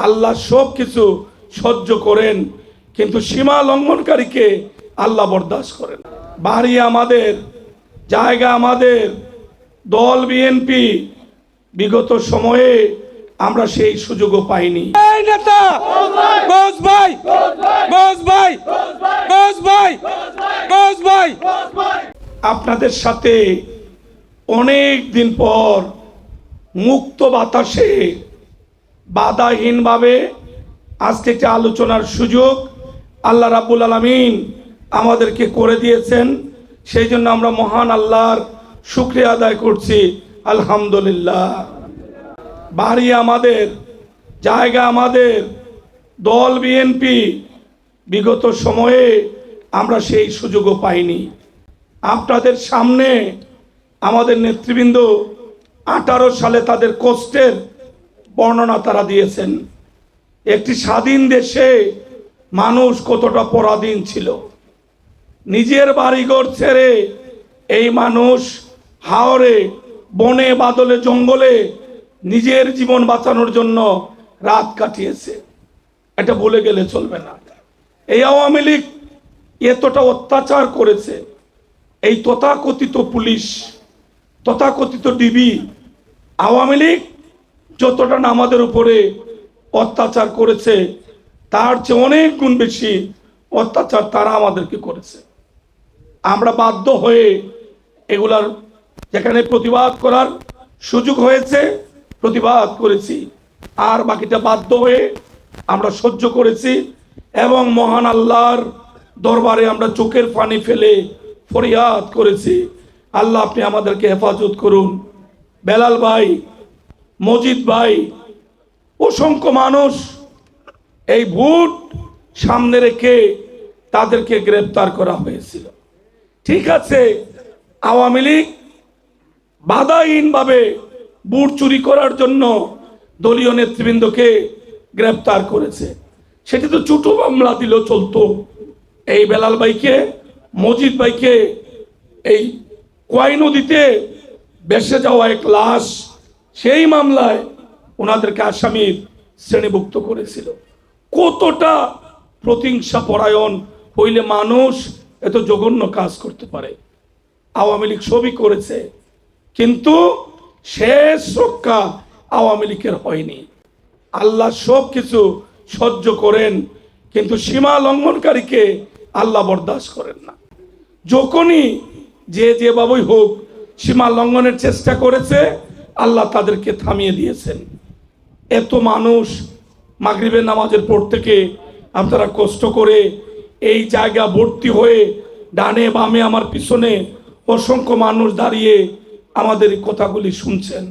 আল্লাহ সব কিছু সহ্য করেন কিন্তু সীমা লঙ্ঘনকারীকে আল্লাহ বরদাস্ত করেন। বাড়ি আমাদের জায়গা আমাদের দল বিএনপি বিগত সময়ে আমরা সেই সুযোগও পাইনি। নেতা! ভাই! ভাই! ভাই! ভাই! আপনাদের সাথে অনেক দিন পর মুক্ত বাতাসে বাধাহীনভাবে আজকে একটি আলোচনার সুযোগ আল্লাহ রাব্বুল আলমিন আমাদেরকে করে দিয়েছেন। সেই জন্য আমরা মহান আল্লাহর শুক্রিয়া আদায় করছি। আলহামদুলিল্লাহ। বাড়ি আমাদের, জায়গা আমাদের, দল বিএনপি, বিগত সময়ে আমরা সেই সুযোগও পাইনি। আপনাদের সামনে আমাদের নেতৃবৃন্দ আঠারো সালে তাদের কষ্টের বর্ণনা তারা দিয়েছেন। একটি স্বাধীন দেশে মানুষ কতটা পরাধীন ছিল। নিজের বাড়িঘর ছেড়ে এই মানুষ হাওরে, বনে, বাদলে, জঙ্গলে নিজের জীবন বাঁচানোর জন্য রাত কাটিয়েছে। এটা বলে গেলে চলবে না। এই আওয়ামী লীগ এতটা অত্যাচার করেছে। এই তথাকথিত পুলিশ, তথাকথিত ডিবি, আওয়ামী লীগ যতটা না আমাদের উপরে অত্যাচার করেছে, তার চেয়ে অনেক গুণ বেশি অত্যাচার তারা আমাদেরকে করেছে। আমরা বাধ্য হয়ে এগুলার যেখানে প্রতিবাদ করার সুযোগ হয়েছে, প্রতিবাদ করেছি। আর বাকিটা বাধ্য হয়ে আমরা সহ্য করেছি এবং মহান আল্লাহর দরবারে আমরা চোখের পানি ফেলে ফরিয়াদ করেছি। আল্লাহ আপনি আমাদেরকে হেফাজত করুন। বেলাল ভাই মজিদ ভাই, অসংখ্য মানুষ এই ভোট সামনে রেখে তাদেরকে গ্রেপ্তার করা হয়েছিল। ঠিক আছে, আওয়ামী লীগ বাধাহীনভাবে বুট চুরি করার জন্য দলীয় নেতৃবৃন্দকে গ্রেপ্তার করেছে। সেটি তো চুটো মামলা দিল চলতো। এই বেলাল ভাইকে, মজিদ ভাইকে এই কোয়াই নদীতে বেসে যাওয়া এক লাশ সেই মামলায় ওনাদেরকে আসামির শ্রেণীভুক্ত করেছিল। কতটা প্রতিহিংসা পরায়ণ হইলে মানুষ এত জঘন্য কাজ করতে পারে। আওয়ামী লীগ সবই করেছে, কিন্তু শেষ রক্ষা আওয়ামী লীগের হয়নি। আল্লাহ সব কিছু সহ্য করেন, কিন্তু সীমা লঙ্ঘনকারীকে আল্লাহ বরদাস্ত করেন না। যখনই যে যেভাবেই হোক সীমা লঙ্ঘনের চেষ্টা করেছে আল্লাহ তাদেরকে থামিয়ে দিয়েছেন। এত মানুষ মাগরিবের নামাজের পর থেকে আপনারা কষ্ট করে এই জায়গা ভর্তি হয়ে ডানে বামে আমার পিছনে অসংখ্য মানুষ দাঁড়িয়ে আমাদের কথাগুলি শুনছেন।